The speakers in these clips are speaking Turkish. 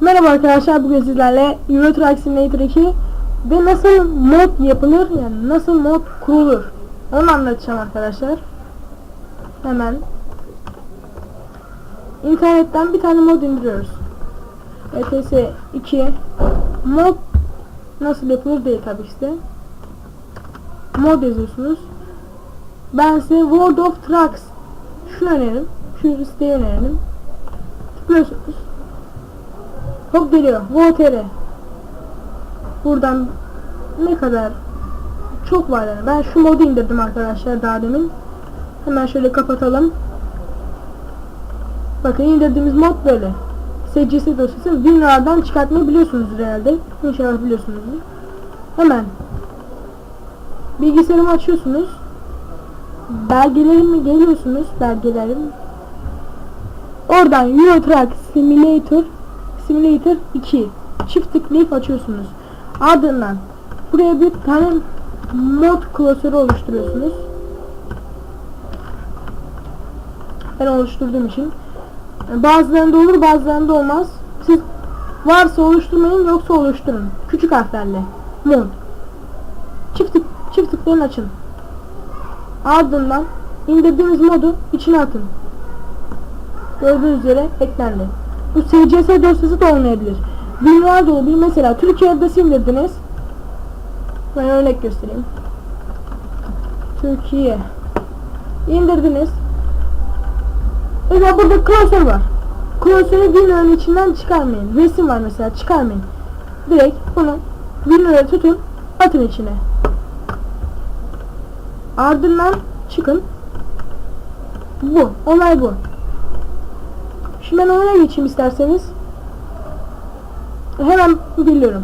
Merhaba arkadaşlar bugün sizlerle Euro Truck Simulator 2 ve nasıl mod yapılır yani nasıl mod kurulur onu anlatacağım arkadaşlar. Hemen internetten bir tane mod indiriyoruz. ETS 2 mod nasıl yapılır değil tabii işte. Mod yazıyorsunuz. Ben size World of Trucks şunu öneririm. Şu siteyi öneririm. Tıklıyorsunuz. Hop geliyor. VOTR. Buradan ne kadar çok var yani. Ben şu modu indirdim arkadaşlar daha demin. Hemen şöyle kapatalım. Bakın indirdiğimiz mod böyle. SCS dosyası WinRAR'dan çıkartmayı biliyorsunuz herhalde. İnşallah biliyorsunuzdur. Hemen bilgisayarımı açıyorsunuz. Belgelerimi geliyorsunuz. Belgelerim. Oradan Euro Truck Simulator Simulator 2 çift tıklayıp açıyorsunuz. Ardından buraya bir tane mod klasörü oluşturuyorsunuz. Ben oluşturduğum için. Bazılarında olur bazılarında olmaz. Siz varsa oluşturmayın yoksa oluşturun. Küçük harflerle. Mod. Çift, çift tıklayın açın. Ardından indirdiğiniz modu içine atın. Gördüğünüz üzere eklendi. Bu SCS dosyası da olmayabilir. WinRAR da olabilir. Mesela Türkiye'de indirdiniz. Ben örnek göstereyim. Türkiye. İndirdiniz. Mesela burada klasör var. Klasörü WinRAR'ın içinden çıkarmayın. Resim var mesela çıkarmayın. Direkt bunu WinRAR'ı tutun. Atın içine. Ardından çıkın. Bu. Olay bu. Şimdi ben oyuna geçeyim isterseniz. Hemen biliyorum.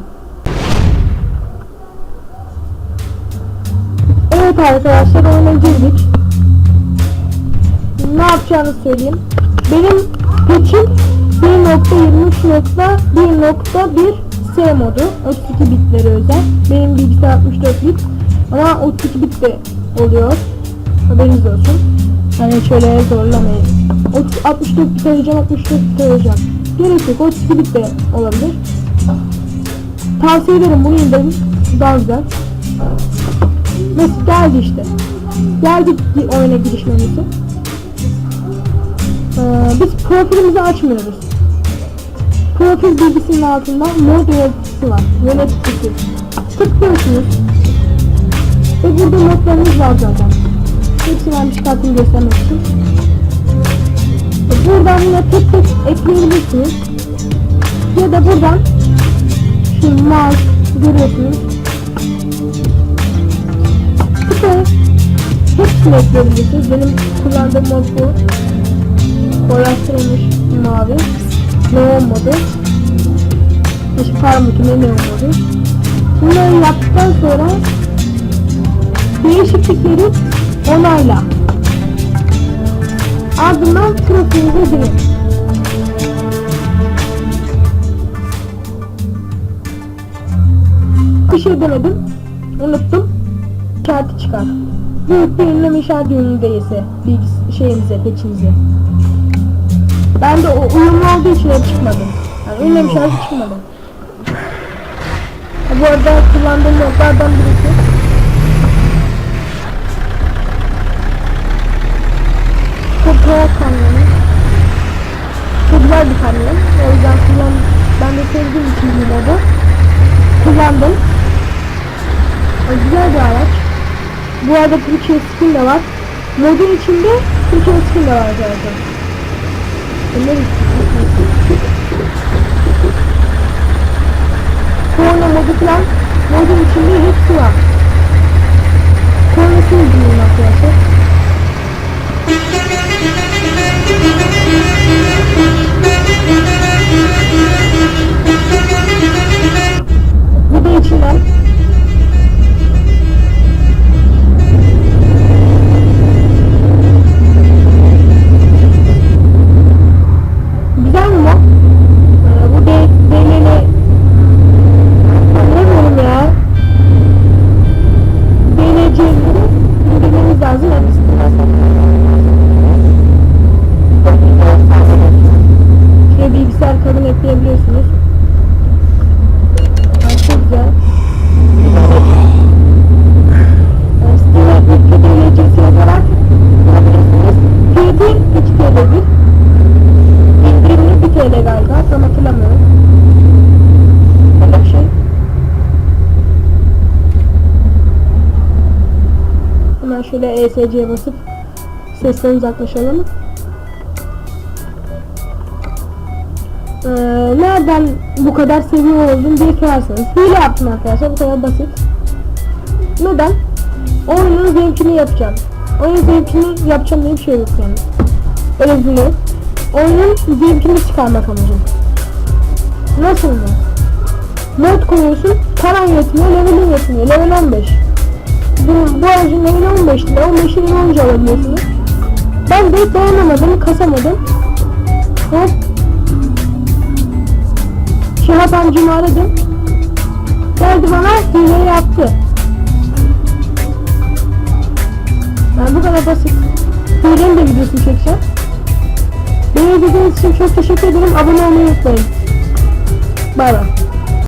Evet arkadaşlar oyuna girdik. Ne yapacağını söyleyeyim. Benim patch'im 1.23.1.1 S modu. 32 bitleri özel. Benim bilgisayar 64 bit. Ama 32 bit de oluyor. Haberiniz olsun. Yani şöyle zorlamayın. 30, 64 bit arayacağım, 64 bit arayacağım. Gerek yok, 32 bit de olabilir. Tavsiye ederim bunu indirin. Daha güzel. Mesela geldi işte. Geldik gi- oyuna giriş menüsü. Ee, biz profilimizi açmıyoruz. Profil bilgisinin altında mod yöneticisi var. Yöneticisi. Tıklıyorsunuz. Burada modlarınız var zaten. Hepsini ben çıkartayım göstermek için. Buradan yine tek tek ekleyebilirsiniz. Ya da buradan şu mouse görüyorsunuz. İşte hepsini ekleyebilirsiniz. Benim kullandığım mod bu. Koyulaştırılmış mavi. Neon modu. İşte parmakı ne neon modu. Bunları yaptıktan sonra değişiklikleri onayla. Ardından profilinize girin. Bir şey demedim. Unuttum. İşareti çıkar. Büyük bir ünlem işareti yönündeyse bilgis şeyinize, peçinize. Ben de o uyumlu olduğu için hep çıkmadı. Yani ünlem işareti çıkmadı. Bu arada kullandığım modlardan birisi. Toprağa kamyonu. Çok güzel bir kamyon. O yüzden kullan ben de sevdiğim için bu modu kullandım. O güzel bir araç. Bu arada Türkiye skin de var. Modun içinde Türkiye skin de var arkadaşlar. Bunlar Korna modu falan modun içinde hepsi var. Kornasını dinleyin arkadaşlar. Şöyle ESC'ye basıp sesten uzaklaşalım. Ee, nereden bu kadar seviyor oldum diye sorarsanız hile yaptım arkadaşlar bu kadar basit. Neden? Oyunun zevkini yapacağım. Oyunun zevkini yapacağım diye bir şey yok yani. Öyle yok. Oyunun zevkini çıkarmak amacım. Nasıl mı? Mod koyuyorsun, paran yetmiyor, levelin yetmiyor, level 15. Bu, bu aracın level 15 lira, 15 lira olunca alabiliyorsunuz. Ben de dayanamadım, kasamadım. Hop. Şahap amcamı aradım. Geldi bana hile yaptı. Yani bu kadar basit. Hilenin de videosunu çekeceğim. Beni izlediğiniz için çok teşekkür ederim. Abone olmayı unutmayın. Bay bay.